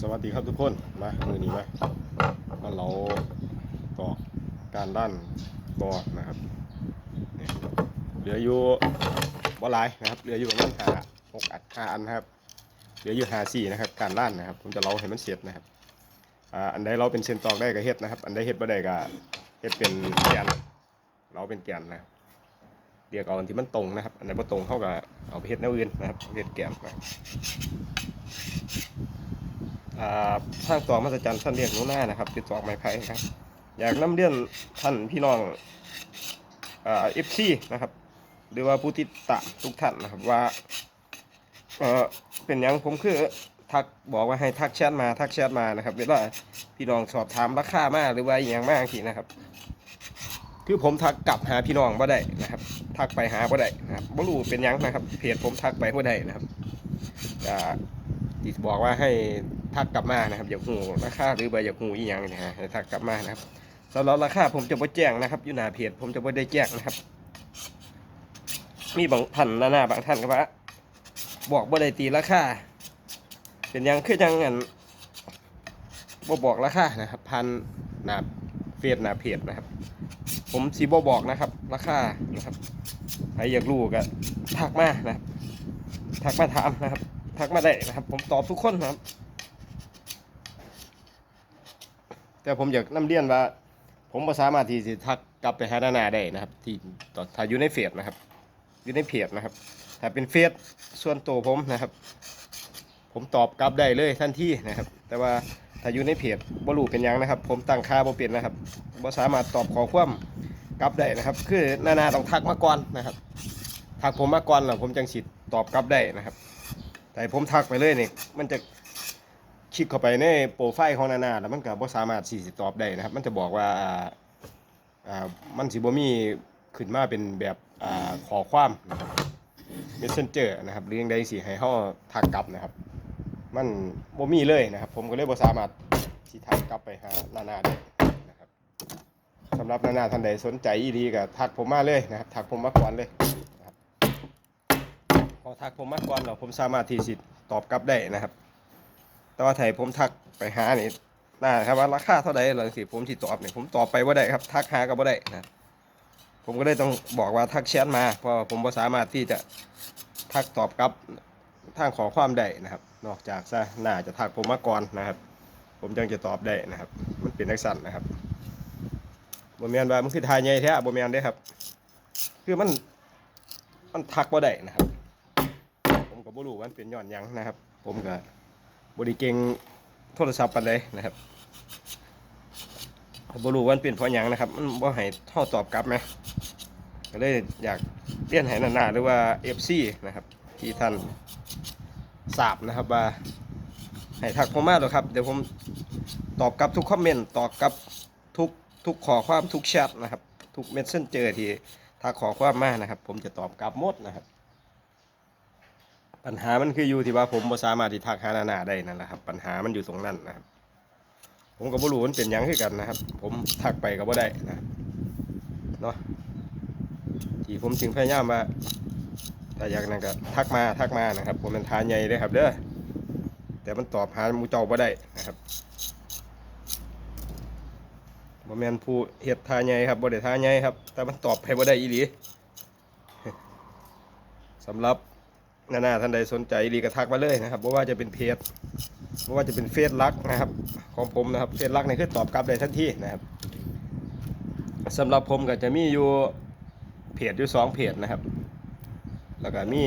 สวัสดีครับทุกคนมามือนี้มามาเราตอการด้านบอนะครับเหลืออยู่บ่หลายนะครับเหลืออยู่ประมาณหาหกอัดห้าอันครับเหลืออยู่หาสี่นะครับ การด้านนะครับ ผมจะเล่าให้มันเสร็จนะครับอันใดเราเป็นเส้นตอกได้ก็เฮ็ดนะครับ อันใดเฮ็ดบ่ได้ก็เฮ็ดเป็นแกนเราเป็นแกนนะครับเรียกเอาอันที่มันตรงนะครับ อันไหนบ่ตรงเขาก็เอาไปเฮ็ดแนวอื่นนะครับเฮ็ดแกนนะ ช่าทางต่อมาตรจันท่านเรียกหนูหน้านะครับติดต่อไม้ไผ่ครับ อยากนำเรียนท่านพี่น้องเอฟซีนะครับ หรือว่าผู้ติดตามทุกท่านนะครับว่าเออเป็นยังผมคือทักบอกว่าให้ทักแชทมาทักแชทมานะครับเวลาพี่น้องสอบถามราคามากหรือว่าอย่างมากทีนะครับ คือผมทักกลับหาพี่น้องบ่ได้นะครับ ทักไปหาบ่ได้นะครับบ่รู้เป็นยังนะครับเพจผมทักไปบ่ได้นะครับอ่าที่บอกว่าให้ ทักกลับมานะครับอยากหูราคาหรือว่าอยากหูอีหยังนี่ยฮะทักกลับมานะครับสำหรับราคาผมจะบ่แจ้งนะครับ อยู่หน้าเพจผมจะบ่ได้แจ้งนะครับ มีบางท่านหน้าบางท่านก็ว่าบอกบ่ได้ตีราคาเป็นยังคือจังงั้นบ่บอกราคานะครับ พันหนาเฟซหนาเพจนะครับ ผมสิบ่บอกนะครับ ราคานะครับใครอยากรู้ก็ทักมานะครับทักมาถามนะครับ ทักมาได้นะครับ ผมตอบทุกคนนะครับ แต่ผมอยากนำเรียนว่า ผมบ่สามารถที่จะทักกลับไปหาหน้านาได้นะครับ ที่ต่อถ้าอยู่ในเฟซนะครับ อยู่ในเพจนะครับ ถ้าเป็นเฟซส่วนตัวผมนะครับ ผมตอบกลับได้เลยทันทีนะครับ แต่ว่าถ้าอยู่ในเพจบ่รู้เป็นหยังนะครับ ผมตั้งค่าบ่เป็นนะครับบ่สามารถตอบขอความกลับได้นะครับ คือนานาต้องทักมาก่อนนะครับทักผมมาก่อนแล้วผมจังสิตอบกลับได้นะครับ แต่ผมทักไปเลยเนี่ยมันจะ คลิกเข้าไปในโปรไฟล์ของนานาแล้วมันก็บ่สามารถสี่สิตอบได้นะครับ มันจะบอกว่าอ่าอ่ามันสิบ่มีขึ้นมาเป็นแบบอ่าขอความ messenger นะครับหรือยังใดสิให้เฮาทักกลับนะครับ มันบ่มีเลยนะครับ ผมก็เลยบ่สามารถสิทักกลับไปหานานาได้นะครับสำหรับนานาท่านใดสนใจอีดีก็ทักผมมาเลยนะครับทักผมมาก่อนเลยพอทักผมมาก่อนเราผมสามารถที่สิตอบกลับได้นะครับ แต่ว่าถ้าให้ผมทักไปหานี่น่าครับว่าราคาเท่าไหร่หลังสิผมสิตอบเนี่ยผมตอบไปว่าได้ครับทักหาก็บ่ได้นะผมก็เลยต้องบอกว่าทักแชทมา เพราะว่าผมบ่สามารถที่จะทักตอบกลับทางขอความได้นะครับ นอกจากซะน่าจะทักผมมาก่อนนะครับ ผมจึงจะตอบได้นะครับ มันเป็นลักษณะนะครับโบ่แม่นว่ามันคือทายใหญ่แท้โบ่แม่นเด้ครับ คือมันมันทักบ่ได้นะครับ ผมก็บ่รู้ว่ามันเป็นย้อนยังนะครับ ผมก็ บ่ได้เกงโทรศัพท์ปานใดนะครับผมบรู้ว่ามันเป็นเพราะหยังนะครับ มันบ่ให้เฮาตอบกลับไหมก็เลยอยากเรียนให้นานาหรือว่า FC นะครับ ที่ท่านทราบนะครับว่าให้ทักผมมาเถอะครับ เดี๋ยวผมตอบกลับทุกคอมเมนต์ตอบกลับทุกทุกข้อความทุกแชทนะครับ ทุกเมสเซนเจอร์ที่ทักขอความมานะครับ ผมจะตอบกลับหมดนะครับ ปัญหามันคืออยู่ที่ว่าผมบ่สามารถที่ทักหานานาได้นั่นแหละครับ ปัญหามันอยู่ตรงนั้นนะครับ ผมก็บ่รู้มันเป็นยังคือกันนะครับ ผมทักไปก็บ่ได้นะเนาะที่ผมจึงพยายามว่าถ้าอยากนั่นก็ทักมาทักมานะครับ ผมเป็นทานใหญ่เลยครับ เด้อแต่มันตอบหามูเจ้าบ่ได้นะครับบ่แมนผู้เฮ็ดทานใหญ่ครับบ่ได้ทานใหญ่ครับ แต่มันตอบให้บ่ได้อีหลีสำหรับ นานาท่านใดสนใจรีกระทักมาเลยนะครับเพราะว่าจะเป็นเพจเพราะว่าจะเป็นเฟซลักนะครับ ของผมนะครับเฟซลักในี่คือตอบกลับได้ทันทีนะครับสำหรับผมก็จะมีอยู่เพจอยู่สองเพจนะครับ แล้วก็มี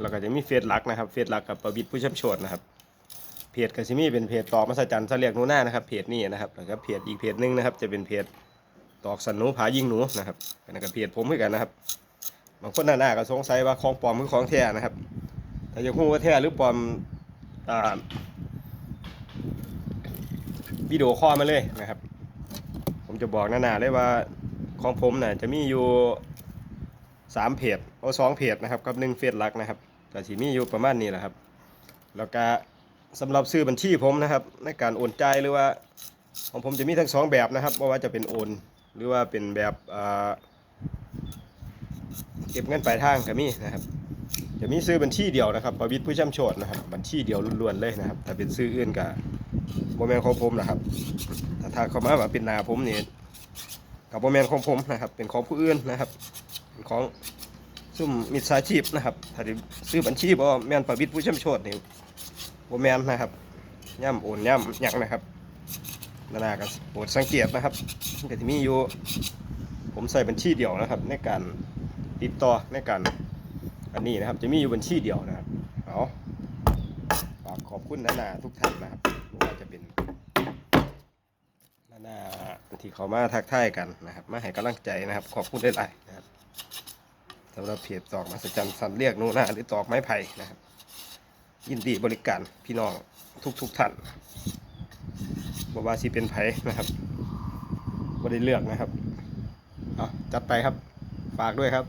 แล้วก็จะมีเฟซลักนะครับเฟซลักกับประวิตรผู้ช่ำโชดนะครับเพจก็จะมีเป็นเพจตอกมาสจันทร์เสลียกหนูหน้านะครับเพจนี้นะครับแล้วก็เพจอีกเพจหนึงนะครับ จะเป็นเพจตอกสันหนูผายิงหนูนะครับนนั้นก็เพจผมเหมือนกันนะครับ บางคนหน้าๆก็สงสัยว่าของปลอมคือของแท้นะครับถ้าอยากรู้ว่าแท้หรือปลอมอ่าวิดีโอคอลมาเลยนะครับ ผมจะบอกหน้าๆเลยว่าของผมน่ะจะมีอยู่สามเพจโอ้สองเพจนะครับกับหนึ่งเฟซหลักนะครับก็สิมีอยู่ประมาณนี้แหละครับ แล้วก็สำหรับซื้อบัญชีผมนะครับ ในการโอนจ่ายหรือว่าของผมจะมีทั้งสองแบบนะครับไม่ว่าจะเป็นโอน หรือว่าเป็นแบบอ่า เก็บเงินปลายทางก็มีนะครับจะมีซื้อบัญชีเดียวนะครับประวิตรผู้ช่ำโชดนะครับบัญชีเดียวล้วนๆเลยนะครับ แต่เป็นซื้ออื่นกับโมแมนของผมนะครับถ้าถ้าเขามาว่าเป็นนาผมนี่กับโมแมนของผมนะครับ เป็นของผู้อื่นนะครับเป็นของซุ่มมิตรสาชีพนะครับถ้าซื้อบัญชีบ่แมนประวิตรผู้ช่ำโชดนี่โมแมนนะครับย่ำโอนย่ำยังนะครับนานากันโปรดสังเกตนะครับก็จะมีอยู่ผมใส่บัญชีเดียวนะครับ ในการ ติดต่อในการอันนี้นะครับ จะมีอยู่บัญชีเดียวนะครับเอาฝากขอบคุณนานาทุกท่านนะครับไม่ว่าจะเป็นนานาที่เขามาทักทายกันนะครับ มาให้กำลังใจนะครับ ขอบคุณได้หลายนะครับสำหรับเพจตอกมาสจันสันเรียกนูนาหรือตอกไม้ไผ่นะครับ ยินดีบริการพี่น้องทุกทุกๆท่านบอกว่าสิเป็นไผ่นะครับบ่ได้เลือกนะครับเอาจัดไปครับ ฝากด้วยครับ